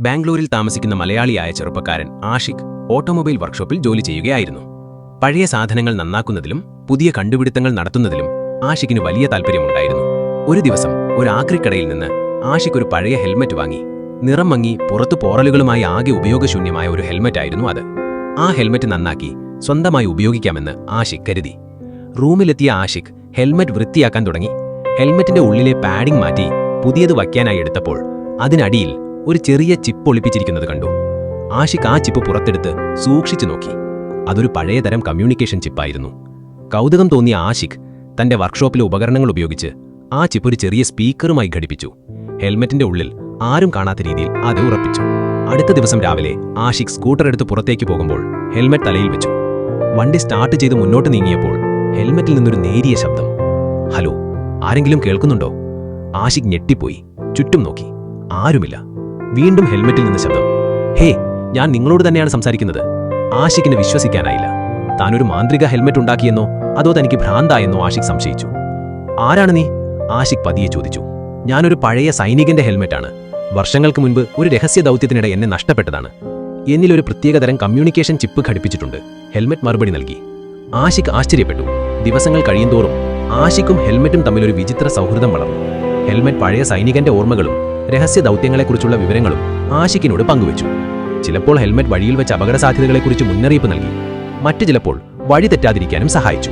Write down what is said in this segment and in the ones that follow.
ബാംഗ്ലൂരിൽ താമസിക്കുന്ന മലയാളിയായ ചെറുപ്പക്കാരൻ ആഷിഖ് ഓട്ടോമൊബൈൽ വർക്ക്ഷോപ്പിൽ ജോലി ചെയ്യുകയായിരുന്നു. പഴയ സാധനങ്ങൾ നന്നാക്കുന്നതിലും പുതിയ കണ്ടുപിടുത്തങ്ങൾ നടത്തുന്നതിലും ആഷിഖിന് വലിയ താല്പര്യമുണ്ടായിരുന്നു. ഒരു ദിവസം ഒരു ആക്രിക്കടയിൽ നിന്ന് ആഷിഖ് ഒരു പഴയ ഹെൽമറ്റ് വാങ്ങി. നിറം മങ്ങി പുറത്തു പോറലുകളുമായി ആകെ ഉപയോഗശൂന്യമായ ഒരു ഹെൽമറ്റായിരുന്നു അത്. ആ ഹെൽമറ്റ് നന്നാക്കി സ്വന്തമായി ഉപയോഗിക്കാമെന്ന് ആഷിഖ് കരുതി. റൂമിലെത്തിയ ആഷിഖ് ഹെൽമറ്റ് വൃത്തിയാക്കാൻ തുടങ്ങി. ഹെൽമറ്റിന്റെ ഉള്ളിലെ പാഡിംഗ് മാറ്റി പുതിയത് വയ്ക്കാനായി എടുത്തപ്പോൾ അതിനടിയിൽ ഒരു ചെറിയ ചിപ്പ് ഒളിപ്പിച്ചിരിക്കുന്നത് കണ്ടു. ആഷിഖ് ആ ചിപ്പ് പുറത്തെടുത്ത് സൂക്ഷിച്ചു നോക്കി. അതൊരു പഴയതരം കമ്മ്യൂണിക്കേഷൻ ചിപ്പായിരുന്നു. കൗതുകം തോന്നിയ ആഷിഖ് തന്റെ വർക്ക്ഷോപ്പിലെ ഉപകരണങ്ങൾ ഉപയോഗിച്ച് ആ ചിപ്പ് ഒരു ചെറിയ സ്പീക്കറുമായി ഘടിപ്പിച്ചു. ഹെൽമെറ്റിന്റെ ഉള്ളിൽ ആരും കാണാത്ത രീതിയിൽ അത് ഉറപ്പിച്ചു. അടുത്ത ദിവസം രാവിലെ ആഷിഖ് സ്കൂട്ടർ എടുത്ത് പുറത്തേക്ക് പോകുമ്പോൾ ഹെൽമെറ്റ് തലയിൽ വെച്ചു. വണ്ടി സ്റ്റാർട്ട് ചെയ്ത് മുന്നോട്ട് നീങ്ങിയപ്പോൾ ഹെൽമെറ്റിൽ നിന്നൊരു നേരിയ ശബ്ദം. ഹലോ ആരെങ്കിലും കേൾക്കുന്നുണ്ടോ? ആഷിഖ് ഞെട്ടിപ്പോയി. ചുറ്റും നോക്കി. ആരുമില്ല. വീണ്ടും ഹെൽമെറ്റിൽ നിന്ന് ശബ്ദം. ഹേ ഞാൻ നിങ്ങളോട് തന്നെയാണ് സംസാരിക്കുന്നത്. ആഷിഖിന് വിശ്വസിക്കാനായില്ല. താനൊരു മാന്ത്രിക ഹെൽമെറ്റ് ഉണ്ടാക്കിയെന്നോ അതോ തനിക്ക് ഭ്രാന്തായെന്നോ ആഷിക് സംശയിച്ചു. ആരാണ് നീ? ആഷിക് പതിയെ ചോദിച്ചു. ഞാനൊരു പഴയ സൈനികന്റെ ഹെൽമെറ്റാണ്. വർഷങ്ങൾക്ക് മുൻപ് ഒരു രഹസ്യ ദൗത്യത്തിനിടെ എന്നെ നഷ്ടപ്പെട്ടതാണ്. എന്നിലൊരു പ്രത്യേകതരം കമ്മ്യൂണിക്കേഷൻ ചിപ്പ് ഘടിപ്പിച്ചിട്ടുണ്ട്. ഹെൽമെറ്റ് മറുപടി നൽകി. ആഷിക് ആശ്ചര്യപ്പെട്ടു. ദിവസങ്ങൾ കഴിയുന്തോറും ആഷിക്കും ഹെൽമെറ്റും തമ്മിലൊരു വിചിത്ര സൗഹൃദം വളർന്നു. ഹെൽമെറ്റ് പഴയ സൈനികന്റെ ഓർമ്മകളും രഹസ്യ ദൗത്യങ്ങളെക്കുറിച്ചുള്ള വിവരങ്ങളും ആഷിക്കിനോട് പങ്കുവച്ചു. ചിലപ്പോൾ ഹെൽമെറ്റ് വഴിയിൽ വെച്ച് അപകട സാധ്യതകളെക്കുറിച്ച് മുന്നറിയിപ്പ് നൽകി. മറ്റു ചിലപ്പോൾ വഴി തെറ്റാതിരിക്കാനും സഹായിച്ചു.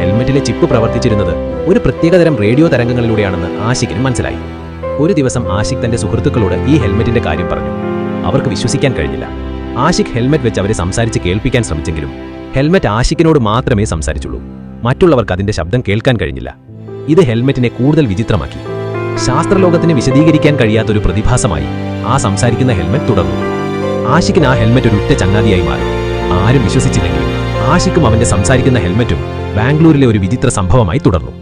ഹെൽമെറ്റിലെ ചിപ്പ് പ്രവർത്തിച്ചിരുന്നത് ഒരു പ്രത്യേകതരം റേഡിയോ തരംഗങ്ങളിലൂടെയാണെന്ന് ആശിക്കിന് മനസ്സിലായി. ഒരു ദിവസം ആഷിഖ് തന്റെ സുഹൃത്തുക്കളോട് ഈ ഹെൽമെറ്റിന്റെ കാര്യം പറഞ്ഞു. അവർക്ക് വിശ്വസിക്കാൻ കഴിഞ്ഞില്ല. ആഷിഖ് ഹെൽമെറ്റ് വെച്ച് അവരെ സംസാരിച്ച് കേൾപ്പിക്കാൻ ശ്രമിച്ചെങ്കിലും ഹെൽമെറ്റ് ആഷിഖിനോട് മാത്രമേ സംസാരിച്ചുള്ളൂ. മറ്റുള്ളവർക്ക് അതിന്റെ ശബ്ദം കേൾക്കാൻ കഴിഞ്ഞില്ല. ഇത് ഹെൽമെറ്റിനെ കൂടുതൽ വിചിത്രമാക്കി. ശാസ്ത്രലോകത്തിന് വിശദീകരിക്കാൻ കഴിയാത്തൊരു പ്രതിഭാസമായി ആ സംസാരിക്കുന്ന ഹെൽമെറ്റ് തുടർന്നു. ആഷിക്കിന് ആ ഹെൽമെറ്റ് ഒരു ഉറ്റ ചങ്ങാതിയായി മാറി. ആരും വിശ്വസിച്ചില്ലെങ്കിലും ആശിക്കും അവന്റെ സംസാരിക്കുന്ന ഹെൽമെറ്റും ബാംഗ്ലൂരിലെ ഒരു വിചിത്ര സംഭവമായി തുടർന്നു.